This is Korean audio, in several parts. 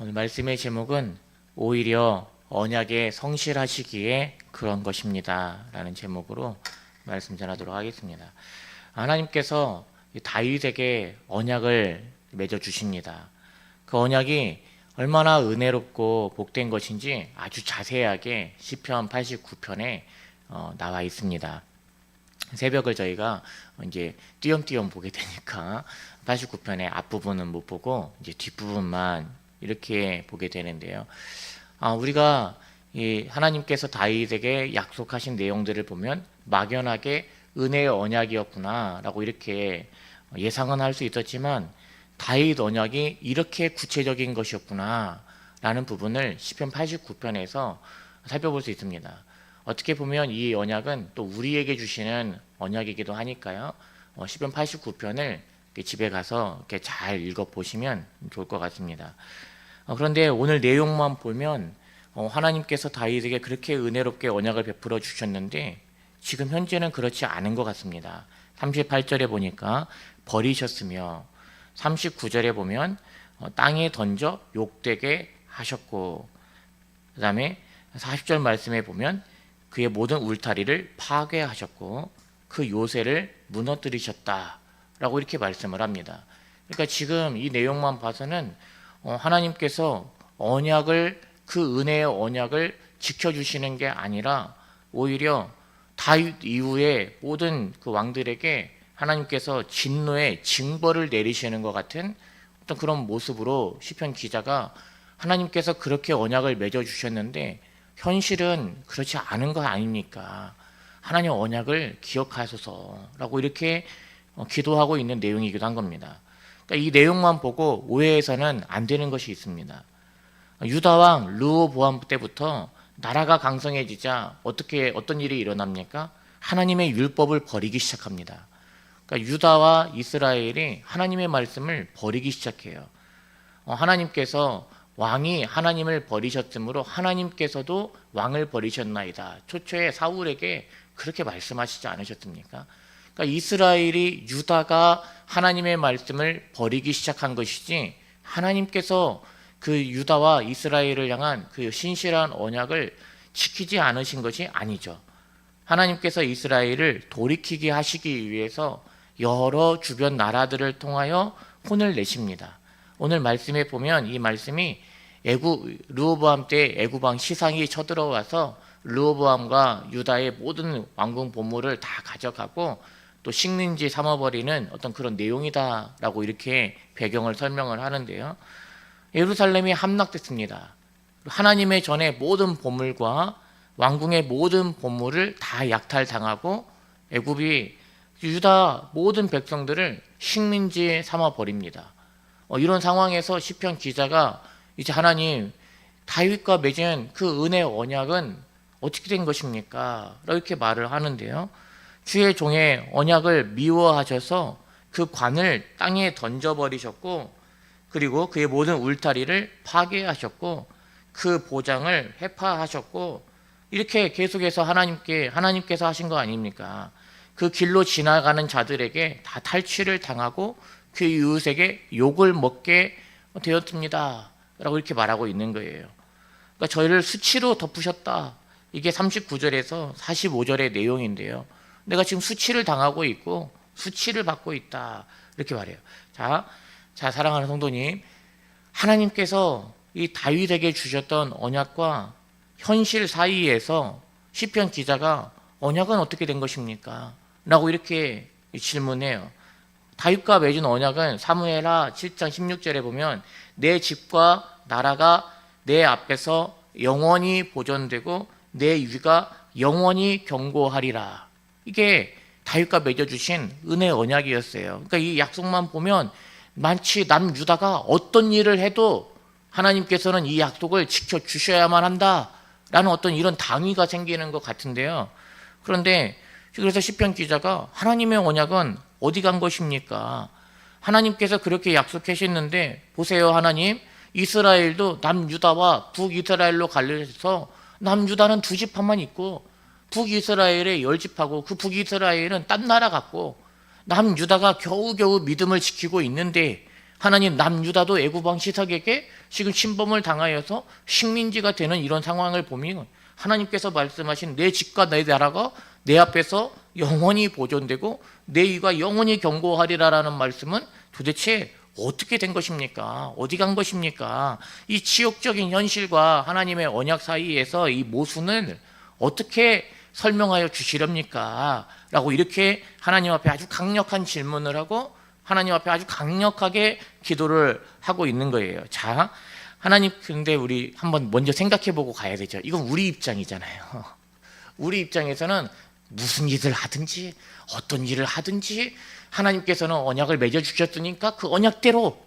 오늘 말씀의 제목은 오히려 언약에 성실하시기에 그런 것입니다. 라는 제목으로 말씀 전하도록 하겠습니다. 하나님께서 이 다윗에게 언약을 맺어 주십니다. 그 언약이 얼마나 은혜롭고 복된 것인지 아주 자세하게 시편 89편에 어, 나와 있습니다. 새벽을 저희가 이제 띄엄띄엄 보게 되니까 89편의 앞부분은 못 보고 이제 뒷부분만 이렇게 보게 되는데요. 아, 우리가 이 하나님께서 다윗에게 약속하신 내용들을 보면 막연하게 은혜의 언약이었구나라고 이렇게 예상은 할 수 있었지만 다윗 언약이 이렇게 구체적인 것이었구나라는 부분을 시편 89편에서 살펴볼 수 있습니다. 어떻게 보면 이 언약은 또 우리에게 주시는 언약이기도 하니까요. 어, 시편 89편을 집에 가서 이렇게 잘 읽어 보시면 좋을 것 같습니다. 어, 그런데 오늘 내용만 보면 어, 하나님께서 다윗에게 그렇게 은혜롭게 언약을 베풀어 주셨는데 지금 현재는 그렇지 않은 것 같습니다. 38절에 보니까 버리셨으며 39절에 보면 어, 땅에 던져 욕되게 하셨고 그 다음에 40절 말씀에 보면 그의 모든 울타리를 파괴하셨고 그 요새를 무너뜨리셨다라고 이렇게 말씀을 합니다. 그러니까 지금 이 내용만 봐서는 어, 하나님께서 언약을 그 은혜의 언약을 지켜주시는 게 아니라 오히려 다윗 이후에 모든 그 왕들에게 하나님께서 진노의 징벌을 내리시는 것 같은 어떤 그런 모습으로 시편 기자가 하나님께서 그렇게 언약을 맺어 주셨는데 현실은 그렇지 않은 거 아닙니까? 하나님 언약을 기억하소서라고 이렇게 어, 기도하고 있는 내용이기도 한 겁니다. 그러니까 이 내용만 보고 오해해서는 안 되는 것이 있습니다. 유다 왕 르호보암 때부터 나라가 강성해지자 어떻게 어떤 일이 일어납니까? 하나님의 율법을 버리기 시작합니다. 그러니까 유다와 이스라엘이 하나님의 말씀을 버리기 시작해요. 어, 하나님께서 왕이 하나님을 버리셨으므로 하나님께서도 왕을 버리셨나이다. 초초에 사울에게 그렇게 말씀하시지 않으셨습니까? 그러니까 이스라엘이 유다가 하나님의 말씀을 버리기 시작한 것이지 하나님께서 그 유다와 이스라엘을 향한 그 신실한 언약을 지키지 않으신 것이 아니죠. 하나님께서 이스라엘을 돌이키게 하시기 위해서 여러 주변 나라들을 통하여 혼을 내십니다. 오늘 말씀에 보면 이 말씀이 애구 르호보암 때 애구방 시상이 쳐들어와서 르호보암과 유다의 모든 왕궁 보물을 다 가져가고 또 식민지 삼아버리는 어떤 그런 내용이다라고 이렇게 배경을 설명을 하는데요. 예루살렘이 함락됐습니다. 하나님의 전에 모든 보물과 왕궁의 모든 보물을 다 약탈당하고 애굽이 유다 모든 백성들을 식민지에 삼아 버립니다. 어, 이런 상황에서 시편 기자가 이제 하나님 다윗과 맺은 그 은혜 언약은 어떻게 된 것입니까? 이렇게 말을 하는데요. 주의 종의 언약을 미워하셔서 그 관을 땅에 던져버리셨고 그리고 그의 모든 울타리를 파괴하셨고 그 보장을 해파하셨고 이렇게 계속해서 하나님께 하나님께서 하신 거 아닙니까? 그 길로 지나가는 자들에게 다 탈취를 당하고 그 이웃에게 욕을 먹게 되었습니다. 라고 이렇게 말하고 있는 거예요. 그러니까 저희를 수치로 덮으셨다. 이게 39절에서 45절의 내용인데요. 내가 지금 수치를 당하고 있고 수치를 받고 있다. 이렇게 말해요. 자, 자, 사랑하는 성도님. 하나님께서 이 다윗에게 주셨던 언약과 현실 사이에서 시편 기자가 언약은 어떻게 된 것입니까? 라고 이렇게 질문해요. 다윗과 맺은 언약은 사무엘하 7장 16절에 보면 내 집과 나라가 내 앞에서 영원히 보존되고 내 위가 영원히 경고하리라. 이게 다윗과 맺어주신 은혜 언약이었어요. 그러니까 이 약속만 보면 만치 남 유다가 어떤 일을 해도 하나님께서는 이 약속을 지켜 주셔야만 한다라는 어떤 이런 당위가 생기는 것 같은데요. 그런데 그래서 시편 기자가 하나님의 언약은 어디 간 것입니까? 하나님께서 그렇게 약속하셨는데 보세요 하나님 이스라엘도 남유다와 북이스라엘로 갈려서 남유다는 두 집합만 있고 북이스라엘에 열 집하고 그 북이스라엘은 딴 나라 같고 남유다가 겨우겨우 믿음을 지키고 있는데 하나님 남유다도 애굽 왕 시삭에게 지금 침범을 당하여서 식민지가 되는 이런 상황을 보면 하나님께서 말씀하신 내 집과 내 나라가 내 앞에서 영원히 보존되고 내 이가 영원히 경고하리라라는 말씀은 도대체 어떻게 된 것입니까? 어디 간 것입니까? 이 지역적인 현실과 하나님의 언약 사이에서 이 모순을 어떻게 설명하여 주시렵니까? 라고 이렇게 하나님 앞에 아주 강력한 질문을 하고 하나님 앞에 아주 강력하게 기도를 하고 있는 거예요. 자, 하나님 근데 우리 한번 먼저 생각해 보고 가야 되죠. 이건 우리 입장이잖아요. 우리 입장에서는 무슨 일을 하든지 어떤 일을 하든지 하나님께서는 언약을 맺어 주셨으니까 그 언약대로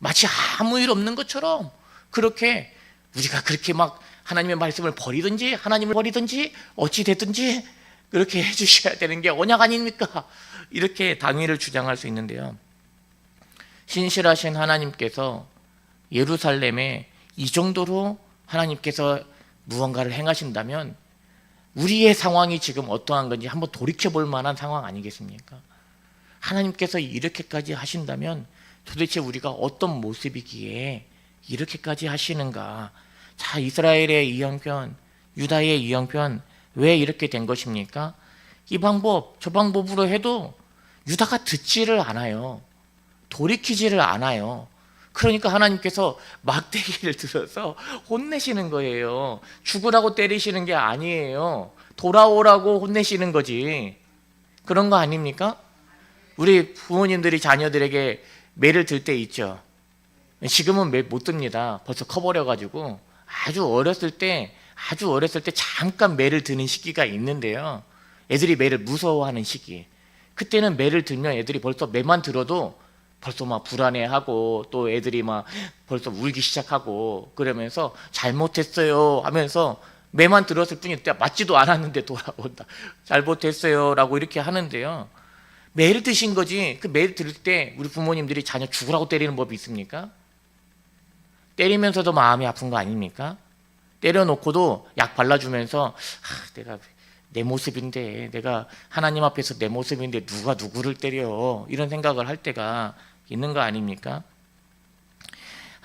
마치 아무 일 없는 것처럼 그렇게 우리가 그렇게 막 하나님의 말씀을 버리든지 하나님을 버리든지 어찌 됐든지 그렇게 해 주셔야 되는 게 언약 아닙니까? 이렇게 당위를 주장할 수 있는데요. 신실하신 하나님께서 예루살렘에 이 정도로 하나님께서 무언가를 행하신다면 우리의 상황이 지금 어떠한 건지 한번 돌이켜 볼 만한 상황 아니겠습니까? 하나님께서 이렇게까지 하신다면 도대체 우리가 어떤 모습이기에 이렇게까지 하시는가? 자, 이스라엘의 이 형편, 유다의 이 형편 왜 이렇게 된 것입니까? 이 방법, 저 방법으로 해도 유다가 듣지를 않아요. 돌이키지를 않아요. 그러니까 하나님께서 막대기를 들어서 혼내시는 거예요. 죽으라고 때리시는 게 아니에요. 돌아오라고 혼내시는 거지. 그런 거 아닙니까? 우리 부모님들이 자녀들에게 매를 들 때 있죠. 지금은 매 못 듭니다. 벌써 커버려가지고 아주 어렸을 때 아주 어렸을 때 잠깐 매를 드는 시기가 있는데요. 애들이 매를 무서워하는 시기. 그때는 매를 들면 애들이 벌써 매만 들어도 벌써 막 불안해하고 또 애들이 막 벌써 울기 시작하고 그러면서 잘못했어요 하면서 매만 들었을 때 맞지도 않았는데 돌아온다. 잘못했어요라고 이렇게 하는데요. 매를 드신 거지. 그 매를 들을 때 우리 부모님들이 자녀 죽으라고 때리는 법이 있습니까? 때리면서도 마음이 아픈 거 아닙니까? 때려놓고도 약 발라주면서 아, 내가 내 모습인데 내가 하나님 앞에서 내 모습인데 누가 누구를 때려 이런 생각을 할 때가 있는 거 아닙니까?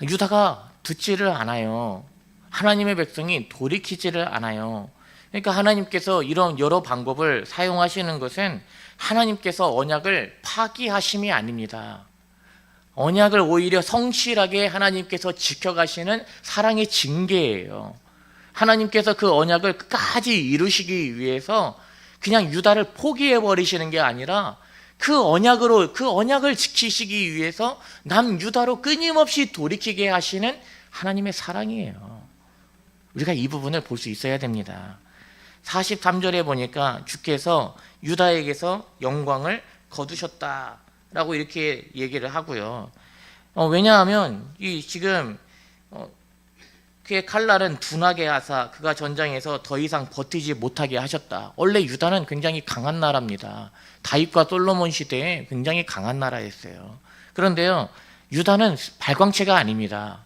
유다가 듣지를 않아요. 하나님의 백성이 돌이키지를 않아요. 그러니까 하나님께서 이런 여러 방법을 사용하시는 것은 하나님께서 언약을 파기하심이 아닙니다. 언약을 오히려 성실하게 하나님께서 지켜가시는 사랑의 징계예요. 하나님께서 그 언약을 끝까지 이루시기 위해서 그냥 유다를 포기해 버리시는 게 아니라 그 언약으로 그 언약을 지키시기 위해서 남 유다로 끊임없이 돌이키게 하시는 하나님의 사랑이에요. 우리가 이 부분을 볼 수 있어야 됩니다. 43절에 보니까 주께서 유다에게서 영광을 거두셨다 라고 이렇게 얘기를 하고요. 어, 왜냐하면 이 지금 어, 그의 칼날은 둔하게 하사 그가 전장에서 더 이상 버티지 못하게 하셨다. 원래 유다는 굉장히 강한 나라입니다. 다윗과 솔로몬 시대에 굉장히 강한 나라였어요. 그런데요, 유다는 발광체가 아닙니다.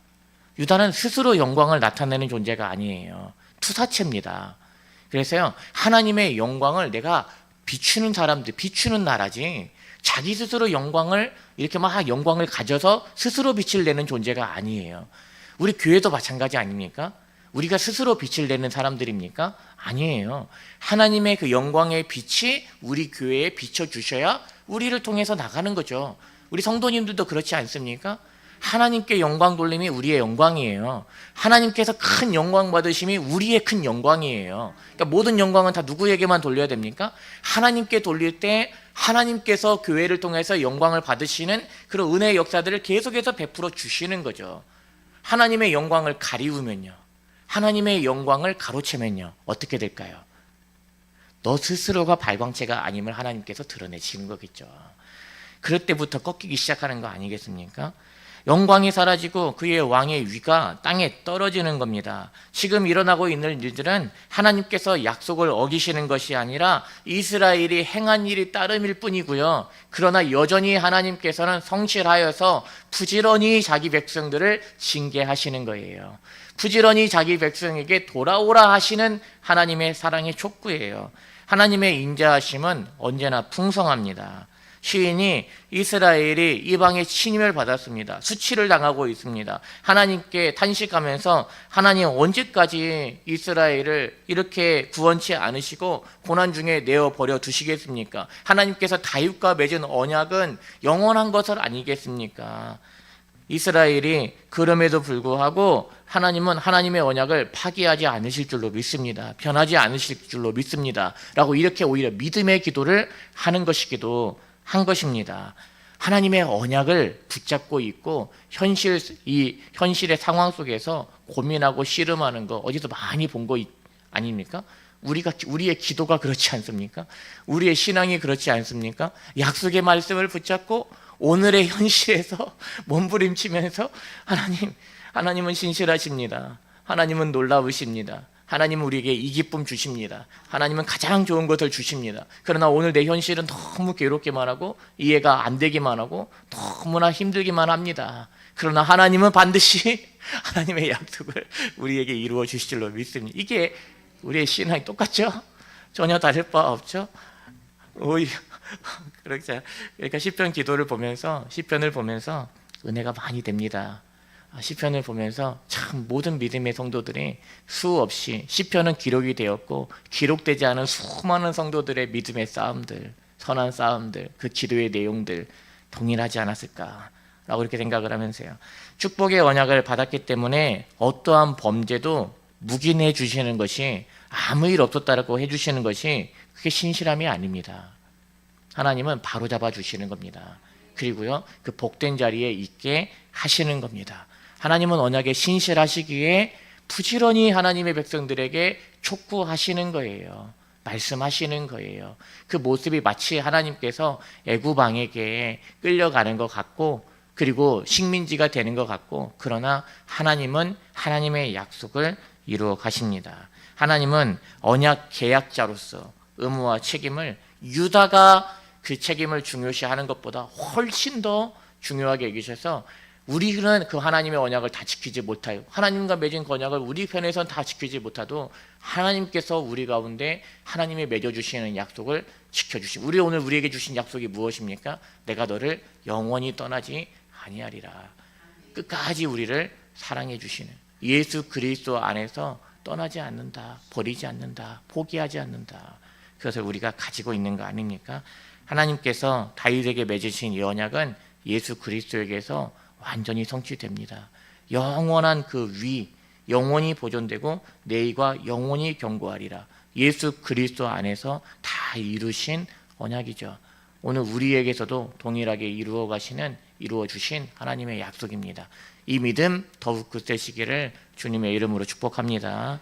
유다는 스스로 영광을 나타내는 존재가 아니에요. 투사체입니다. 그래서요, 하나님의 영광을 내가 비추는 사람들, 비추는 나라지, 자기 스스로 영광을, 이렇게 막 영광을 가져서 스스로 빛을 내는 존재가 아니에요. 우리 교회도 마찬가지 아닙니까? 우리가 스스로 빛을 내는 사람들입니까? 아니에요. 하나님의 그 영광의 빛이 우리 교회에 비춰 주셔야 우리를 통해서 나가는 거죠. 우리 성도님들도 그렇지 않습니까? 하나님께 영광 돌림이 우리의 영광이에요. 하나님께서 큰 영광 받으심이 우리의 큰 영광이에요. 그러니까 모든 영광은 다 누구에게만 돌려야 됩니까? 하나님께 돌릴 때 하나님께서 교회를 통해서 영광을 받으시는 그런 은혜의 역사들을 계속해서 베풀어 주시는 거죠. 하나님의 영광을 가리우면요. 하나님의 영광을 가로채면요. 어떻게 될까요? 너 스스로가 발광체가 아님을 하나님께서 드러내시는 거겠죠. 그럴 때부터 꺾이기 시작하는 거 아니겠습니까? 영광이 사라지고 그의 왕의 위가 땅에 떨어지는 겁니다. 지금 일어나고 있는 일들은 하나님께서 약속을 어기시는 것이 아니라 이스라엘이 행한 일이 따름일 뿐이고요. 그러나 여전히 하나님께서는 성실하여서 부지런히 자기 백성들을 징계하시는 거예요. 부지런히 자기 백성에게 돌아오라 하시는 하나님의 사랑의 촉구예요. 하나님의 인자하심은 언제나 풍성합니다. 시인이 이스라엘이 이방의 침입을 받았습니다. 수치를 당하고 있습니다. 하나님께 탄식하면서 하나님 언제까지 이스라엘을 이렇게 구원치 않으시고 고난 중에 내어 버려 두시겠습니까? 하나님께서 다윗과 맺은 언약은 영원한 것을 아니겠습니까? 이스라엘이 그럼에도 불구하고 하나님은 하나님의 언약을 파기하지 않으실 줄로 믿습니다. 변하지 않으실 줄로 믿습니다. 라고 이렇게 오히려 믿음의 기도를 하는 것이기도 한 것입니다. 하나님의 언약을 붙잡고 있고 현실 이 현실의 상황 속에서 고민하고 씨름하는 거 어디서 많이 본 거 아닙니까? 우리가 우리의 기도가 그렇지 않습니까? 우리의 신앙이 그렇지 않습니까? 약속의 말씀을 붙잡고 오늘의 현실에서 몸부림치면서 하나님 하나님은 신실하십니다. 하나님은 놀라우십니다. 하나님은 우리에게 이 기쁨 주십니다. 하나님은 가장 좋은 것을 주십니다. 그러나 오늘 내 현실은 너무 괴롭기만 하고 이해가 안 되기만 하고 너무나 힘들기만 합니다. 그러나 하나님은 반드시 하나님의 약속을 우리에게 이루어 주실 줄로 믿습니다. 이게 우리의 신앙이 똑같죠? 전혀 다를 바 없죠? 오히려 그렇죠. 그러니까 시편 기도를 보면서 시편을 보면서 은혜가 많이 됩니다. 아, 시편을 보면서 참 모든 믿음의 성도들이 수없이 시편은 기록이 되었고 기록되지 않은 수많은 성도들의 믿음의 싸움들, 선한 싸움들, 그 기도의 내용들 동일하지 않았을까라고 이렇게 생각을 하면서요. 축복의 언약을 받았기 때문에 어떠한 범죄도 묵인해 주시는 것이 아무 일 없었다라고 해 주시는 것이 그게 신실함이 아닙니다. 하나님은 바로 잡아 주시는 겁니다. 그리고요, 그 복된 자리에 있게 하시는 겁니다. 하나님은 언약에 신실하시기에 부지런히 하나님의 백성들에게 촉구하시는 거예요. 말씀하시는 거예요. 그 모습이 마치 하나님께서 애구방에게 끌려가는 것 같고 그리고 식민지가 되는 것 같고 그러나 하나님은 하나님의 약속을 이루어 가십니다. 하나님은 언약 계약자로서 의무와 책임을 유다가 그 책임을 중요시하는 것보다 훨씬 더 중요하게 여기셔서 우리는 그 하나님의 언약을 다 지키지 못하요. 하나님과 맺은 그 언약을 우리 편에선 다 지키지 못하도 하나님께서 우리 가운데 하나님이 맺어 주시는 약속을 지켜 주시. 우리 오늘 우리에게 주신 약속이 무엇입니까? 내가 너를 영원히 떠나지 아니하리라. 끝까지 우리를 사랑해 주시는 예수 그리스도 안에서 떠나지 않는다. 버리지 않는다. 포기하지 않는다. 그것을 우리가 가지고 있는 거 아닙니까? 하나님께서 다윗에게 맺으신 이 언약은 예수 그리스도에게서 완전히 성취됩니다. 영원한 그 위, 영원히 보존되고 내일과 영원히 경고하리라. 예수 그리스도 안에서 다 이루신 언약이죠. 오늘 우리에게서도 동일하게 이루어 가시는 이루어 주신 하나님의 약속입니다. 이 믿음 더욱 굳세시기를 주님의 이름으로 축복합니다.